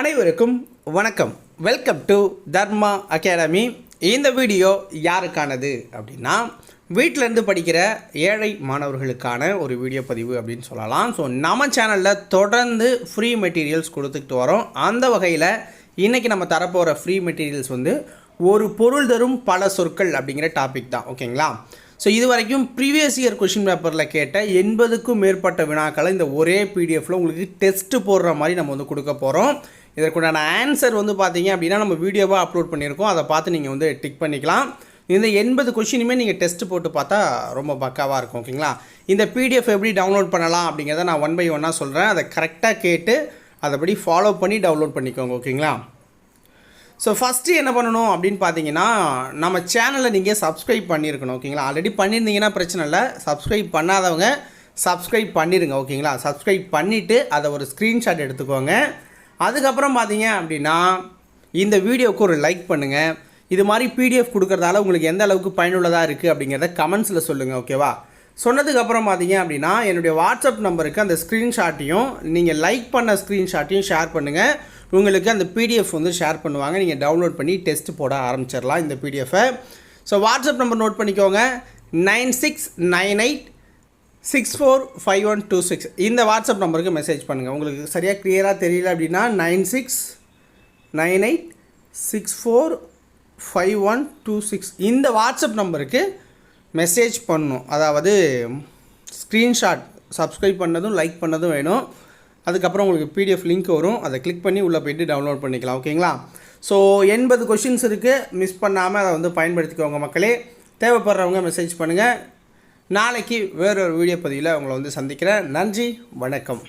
அனைவருக்கும் வணக்கம். Welcome to Dharma academy இந்த வீடியோ யாருக்கானது அப்படின்னா வீட்டிலேருந்து படிக்கிற ஏழை மாணவர்களுக்கான ஒரு வீடியோ பதிவு அப்படின்னு சொல்லலாம். ஸோ நம்ம சேனலில் தொடர்ந்து ஃப்ரீ மெட்டீரியல்ஸ் கொடுத்துக்கிட்டு வரோம். அந்த வகையில் இன்றைக்கி நம்ம தரப்போகிற ஃப்ரீ மெட்டீரியல்ஸ் வந்து ஒரு பொருள் தரும் பல சொற்கள் அப்படிங்கிற டாபிக் தான். ஓகேங்களா ஸோ இது வரைக்கும் ப்ரீவியஸ் இயர் கொஷின் பேப்பரில் கேட்ட எண்பதுக்கும் மேற்பட்ட வினாக்களை இந்த ஒரே பிடிஎஃப்பில் உங்களுக்கு டெஸ்ட்டு போடுற மாதிரி நம்ம வந்து கொடுக்க போகிறோம் இதற்குண்டான ஆன்சர் வந்து பார்த்தீங்க அப்படின்னா நம்ம வீடியோவாக அப்லோட் பண்ணியிருக்கோம். அதை பார்த்து நீங்கள் வந்து டிக் பண்ணிக்கலாம். இந்த எண்பது கொஷினுமே நீங்கள் டெஸ்ட்டு போட்டு பார்த்தா ரொம்ப பக்காவாக இருக்கும் ஓகேங்களா? இந்த பிடிஎஃப் எப்படி டவுன்லோட் பண்ணலாம் அப்படிங்கிறத நான் ஒன் பை ஒன்னாக சொல்கிறேன் அதை கரெக்டாக கேட்டு அதைப்படி ஃபாலோ பண்ணி டவுன்லோட் பண்ணிக்கோங்க ஓகேங்களா? ஸோ ஃபஸ்ட்டு என்ன பண்ணணும் அப்படின்னு பார்த்தீங்கன்னா நம்ம சேனலை நீங்கள் சப்ஸ்கிரைப் பண்ணியிருக்கணும் ஓகேங்களா ஆல்ரெடி பண்ணியிருந்தீங்கன்னா பிரச்சனை இல்லை. சப்ஸ்கிரைப் பண்ணாதவங்க சப்ஸ்கிரைப் பண்ணிடுங்க ஓகேங்களா சப்ஸ்கிரைப் பண்ணிவிட்டு அதை ஒரு ஸ்க்ரீன்ஷாட் எடுத்துக்கோங்க. அதுக்கப்புறம் பார்த்தீங்க அப்படின்னா இந்த வீடியோவுக்கு ஒரு லைக் பண்ணுங்கள் இது மாதிரி பிடிஎஃப் கொடுக்குறதால உங்களுக்கு எந்த அளவுக்கு பயனுள்ளதாக இருக்குது அப்படிங்கிறத கமெண்ட்ஸில் சொல்லுங்கள் ஓகேவா சொன்னதுக்கப்புறம் பார்த்தீங்க அப்படின்னா என்னுடைய வாட்ஸ்அப் நம்பருக்கு அந்த ஸ்க்ரீன்ஷாட்டையும் நீங்கள் லைக் பண்ண ஸ்க்ரீன்ஷாட்டையும் ஷேர் பண்ணுங்கள் உங்களுக்கு அந்த பிடிஎஃப் வந்து ஷேர் பண்ணுவாங்க. நீங்கள் டவுன்லோட் பண்ணி டெஸ்ட் போட ஆரம்பிச்சிடலாம் இந்த பிடிஎஃபை ஸோ வாட்ஸ்அப் நம்பர் நோட் பண்ணிக்கோங்க. Nine six nine eight six four five one two six இந்த வாட்ஸ்அப் நம்பருக்கு மெசேஜ் பண்ணுங்கள் உங்களுக்கு சரியாக க்ளியராக தெரியல அப்படின்னா nine six nine eight six four five one two six இந்த வாட்ஸ்அப் நம்பருக்கு மெசேஜ் பண்ணும். அதாவது ஸ்க்ரீன்ஷாட் சப்ஸ்கிரைப் பண்ணதும் லைக் பண்ணதும் வேணும். அதுக்கப்புறம் உங்களுக்கு பிடிஎஃப் லிங்க் வரும். அதை கிளிக் பண்ணி உள்ளே போயிட்டு டவுன்லோட் பண்ணிக்கலாம். ஓகேங்களா? ஸோ எண்பது கொஷின்ஸ் இருக்குது மிஸ் பண்ணாமல் அதை வந்து பயன்படுத்திக்கோங்க மக்களே. தேவைப்படுறவங்க மெசேஜ் பண்ணுங்கள் நாளைக்கு வேறொரு வீடியோ பதிவில் உங்களை வந்து சந்திக்கிறேன். நன்றி. வணக்கம்.